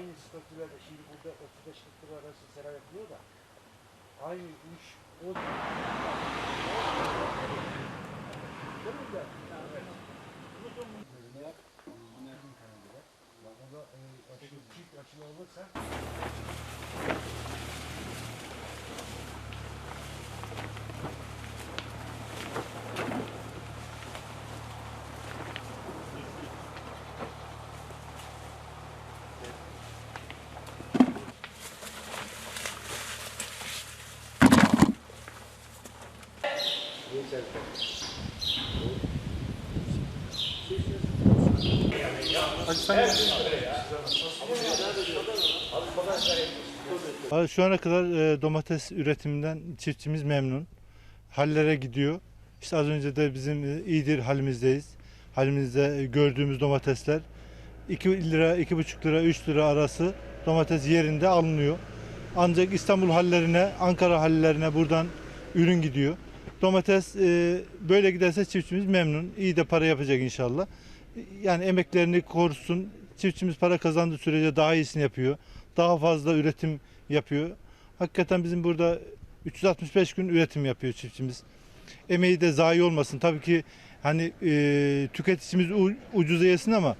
perspektiflerde şimdi burada 35 40 lira arası sera yapılıyor da aynı iş o Değil mi de? Evet. Bölümü yap. Bak o da e, açılı olursa Şu ana kadar e, domates üretiminden çiftçimiz memnun. Hallere gidiyor. İşte az önce de bizim e, iyidir halimizdeyiz. Halimizde e, gördüğümüz domatesler 2 lira, 2,5 lira, 3 lira arası domates yerinde alınıyor. Ancak İstanbul hallerine, Ankara hallerine buradan ürün gidiyor. Domates e, böyle giderse çiftçimiz memnun. İyi de para yapacak inşallah. Yani emeklerini korusun. Çiftçimiz para kazandığı sürece daha iyisini yapıyor. Daha fazla üretim yapıyor. Hakikaten bizim burada 365 gün üretim yapıyor çiftçimiz. Emeği de zayi olmasın. Tabii ki hani e, tüketicimiz ucuza yesin ama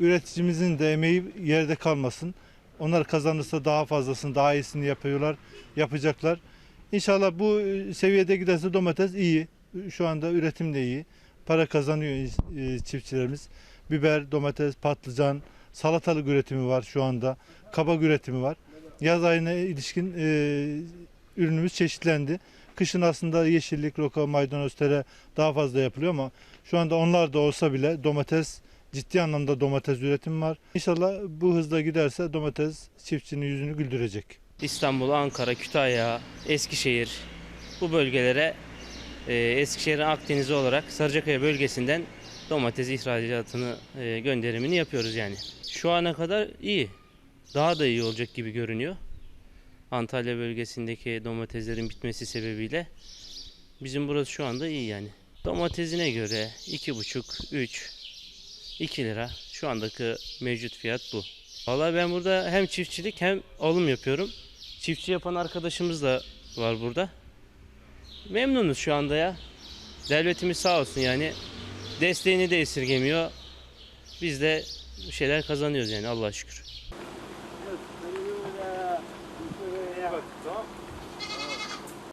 üreticimizin de emeği yerde kalmasın. Onlar kazanırsa daha fazlasını, daha iyisini yapıyorlar, yapacaklar. İnşallah bu e, seviyede giderse domates iyi. Şu anda üretim de iyi. Para kazanıyor e, çiftçilerimiz. Biber, domates, patlıcan, salatalık üretimi var şu anda. Kabak üretimi var. Yaz ayına ilişkin e, ürünümüz çeşitlendi. Kışın aslında yeşillik, roka, maydanoz, tere daha fazla yapılıyor ama şu anda onlar da olsa bile domates ciddi anlamda domates üretimi var. İnşallah bu hızla giderse domates çiftçinin yüzünü güldürecek. İstanbul, Ankara, Kütahya, Eskişehir bu bölgelere e, Eskişehir'in Akdeniz'i olarak Sarıcakaya bölgesinden domates ihracatını e, gönderimini yapıyoruz yani. Şu ana kadar iyi. Daha da iyi olacak gibi görünüyor. Antalya bölgesindeki domateslerin bitmesi sebebiyle bizim burası şu anda iyi yani. Domatesine göre 2,5 3 2 lira şu andaki mevcut fiyat bu. Vallahi ben burada hem çiftçilik hem alım yapıyorum. Çiftçi yapan arkadaşımız da var burada. Memnunuz şu anda ya. Devletimiz sağ olsun yani. Desteğini de esirgemiyor. Biz de bir şeyler kazanıyoruz yani Allah'a şükür. Evet,